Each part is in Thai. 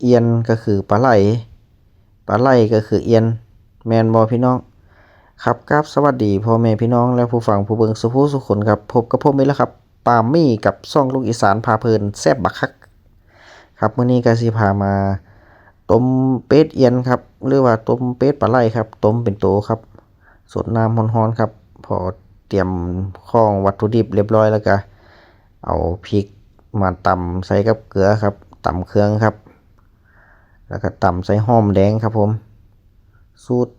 เอียนก็คือปลาไหลปลาไหลก็คือเอียนแมนบอพี่น้อง ครับครับสวัสดีพ่อแม่พี่น้องและผู้ฟังผู้เบิงสุภูสุขนครับพบกับผมอีกแล้วครับปามี่กับซ่องลูกอีสานพาเพลินแซ่บบักคักครับมื้อนี้ก็สิพามาต้มเป็ดเอียนครับ หรือว่าต้มเป็ดปลาไหลครับต้มเป็นโตครับสดน้ำร้อนๆครับ พอเตรียมข้องวัตถุดิบเรียบร้อยแล้วก็เอาพริกมาตำใส่กับเกลือครับตำเครื่องครับ แล้วก็ตำใส่หอมแดงครับผม สูตร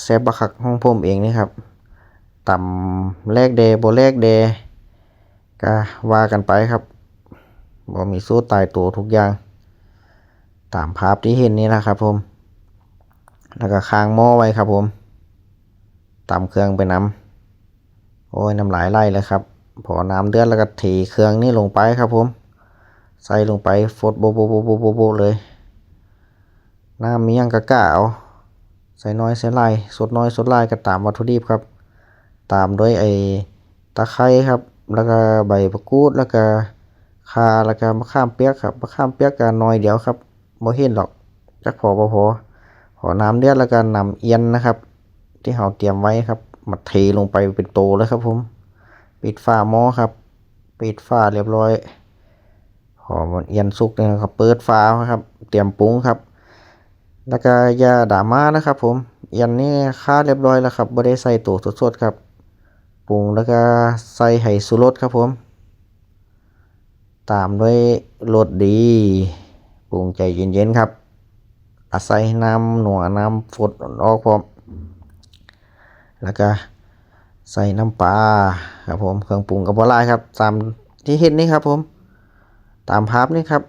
แซบบักคักของผมเองนี่ครับตำแลกเดบแลกเดก็ว่ากันไปครับบ่มีสูตรตายตัวทุกอย่าง ตามภาพที่เห็นนี่นะครับผม แล้วก็ค้างหม้อไว้ครับผมตำเครื่องไปน้ำโอ้ยน้ำลายไหลเลยครับ พอน้ำเดือดแล้วก็เทเครื่องนี่ลงไปครับผม ใส่ลงไปฟดโบโบโบโบโบโบเลย น้ำมียังกะกะเอาใส่น้อยใส่ลายสดน้อยสดลายก็ตามวัตถุดิบครับ ตามด้วยไอ้ตะไคร้ครับ แล้วก็ใบมะกรูดแล้วก็ข่าแล้วก็มะข้ามเปียกครับมะข้ามเปียกก็น้อยเดียวครับบ่เห็นหรอกจักพอบ่พอพอน้ำเดือดแล้วก็นำเอียนนะครับ ที่เราเตรียมไว้ครับมาเทลงไปเป็นโตแล้วครับผมปิดฝาหม้อครับ ปิดฝาเรียบร้อยพอมเอียนสุกนี่ยครับเปิดฝาครับ เตรียมปรุงครับ แล้วก็ยาดามานะครับผมเอียนนี่ค่าเรียบร้อยแล้วครับไม่ได้ใส่ตัวสดๆครับปรุงแล้วก็ใส่ไห่สุรสครับผม ตามด้วยรสดีปรุงใจเย็นๆครับ อาศัยน้ำหนัวน้ำฝดออกพร้อม แล้วก็ใส่น้ำปลาครับผมเครื่องปรุงกับบัวลาครับ ตามที่เห็นนี่ครับผม ตามภาพนี่ครับ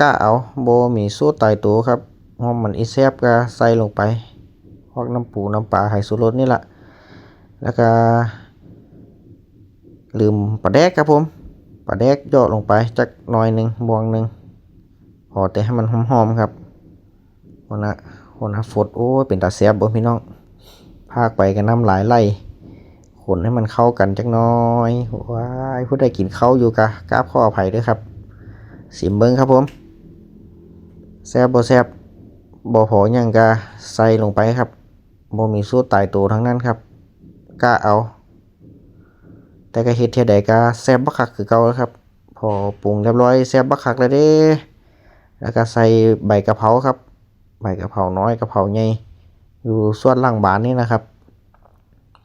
กล้าเอาโบมีสูตรตายตัวครับ หอมมันอีแซบก็ใส่ลงไปพวกน้ำปูน้ำปลาไข่สุรสนี่แหละแล้วก็ ลืมปลาแดกครับผมปลาแดกยาะลงไปจักหน่อยหนึ่งบวงหนึ่งพอแต่ให้มันหอมๆครับคนละคนละฟดโอ้ยเป็นตาแซบบ่พี่น้องพากไปกันน้ำหลายไหลคนให้มันเข้ากันจักน้อยว้ายผู้ใดกินเข้าอยู่กะกราบข้ออภัยด้วยครับ สิมเบิ้งครับผมแซบบ่แซบ บ่พอยังกะใส่ลงไปครับบ่มีสูตรตายตัวทั้งนั้นครับกะเอา แต่ก็เฮ็ดเท่าใดก็แซ่บบักคักคือเก่าแล้วครับ พอปรุงเรียบร้อยแซ่บบักคักแล้วเด้แล้วก็ใส่ใบกะเพราครับ ใบกะเพราน้อยกะเพราใหญ่อยู่ส่วนล่างบานนี่นะครับ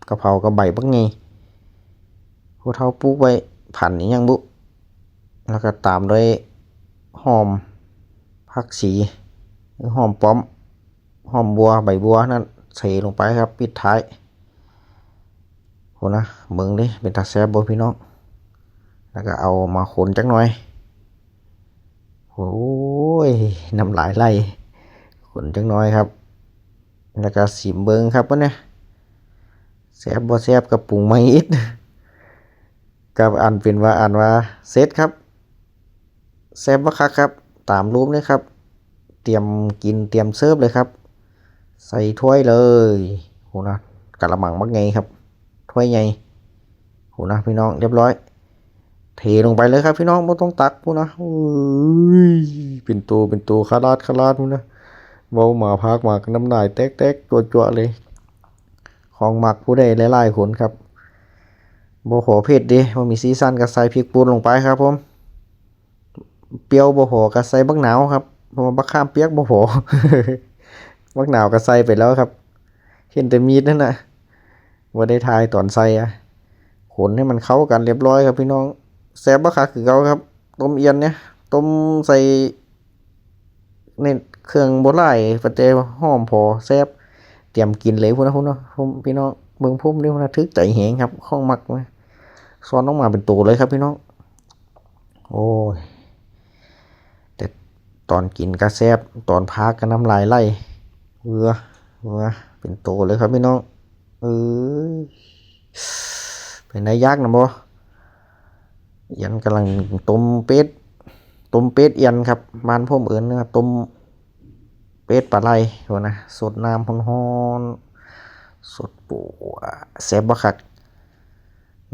กะเพรากับใบบักใหญ่ผู้เฒ่าปลูกไว้ผันนี้ยังบุ แล้วก็ตามด้วยหอมผักชี หรือหอมป้อมหอมบัวใบบัวนั่นใส่ลงไปครับ ปิดท้ายโหนะเบิ่งดิเป็นตาแซบบ่พี่น้อง แล้วก็เอามาคนจักหน่อยโอ้ยน้ำลายไหลคนจักหน่อยครับ แล้วก็สิมเบิ่งครับวะเนี่ยแซบบ่แซบกับปรุงไม่อิดกับอันเป็นว่าอันว่าเซตครับแซบบักคักครับ ตามรูปนี่ครับ เตรียมกินเตรียมเสิร์ฟเลยครับ ใส่ถ้วยเลยโหนะกะละมังบักไงครับถ้วยใหญ่โหนะพี่น้องเรียบร้อย เทลงไปเลยครับพี่น้องไม่ต้องตักพูนะเป็นตัวเป็นตัวคาราดคาราดพูนะเบาหมาพักหมากน้ำลายแตกแตกตัวจัวๆเลย ของหมักผู้ใดหลายๆคนครับโบโหเผ็ดดิว่ามีซีซันก็ใส่พริกป่นลงไปครับผม เปรี้ยวโบโหก็ใส่บักหนาวครับ เพราะบักข้ามเปียกโบโหบักหนาวก็ใส่ไปแล้วครับ เห็นแต่มีดนั่นนะว่าได้ทายตอนใส่อะขนให้มันเข้ากันเรียบร้อยครับพี่น้องแซ่บบักคักคือเขาครับ ต้มเอียนเนี่ยต้มใส่ในเครื่องโบราณปัจเจหอมพอแซ่บเตรียมกินเลยพุ่นนะพุ่นะผมพี่น้องเบิ่งพุ่มนี่พุ่นนะทึกใจแหงครับข้องมักนะซ้อนออกมาเป็นตัวเลยครับพี่น้อง โอ้ย ตอนกินก็แซบตอนพักก็น้ำลายไหลเออเออเป็นโตเลยครับพี่น้องเออเป็นนายยักนะบ่ยันกำลังต้มเป็ดต้มเป็ดเอียนครับบ้านพ่อมเอิญนะครับต้มเป็ดปลาไหลตัวนะสดน้ำฮ้อนๆสดปูแซบบักคัก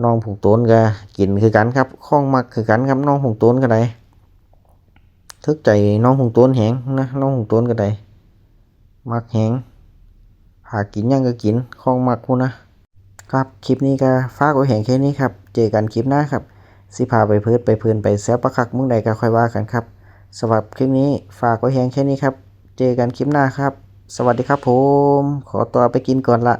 น้องผงโต้นก็กินคือกันครับข้องมักคือกันครับน้องผงโต้นก็ได้ ทึกใจน้องหงต้นแหงนะน้องหงต้นก็ได้มักแหงหากินยังก็กินของมักพูนนะครับคลิปนี้ก็ฝากไว้แหงแค่นี้ครับเจอกันคลิปหน้าครับสิพาไปเพิดไปเพลินไปแซวประคักมุ่งใดก็ค่อยว่ากันครับสำหรับคลิปนี้ฝากไว้แหงแค่นี้ครับ เจอกันคลิปหน้าครับ สวัสดีครับผม ขอตัวไปกินก่อนละ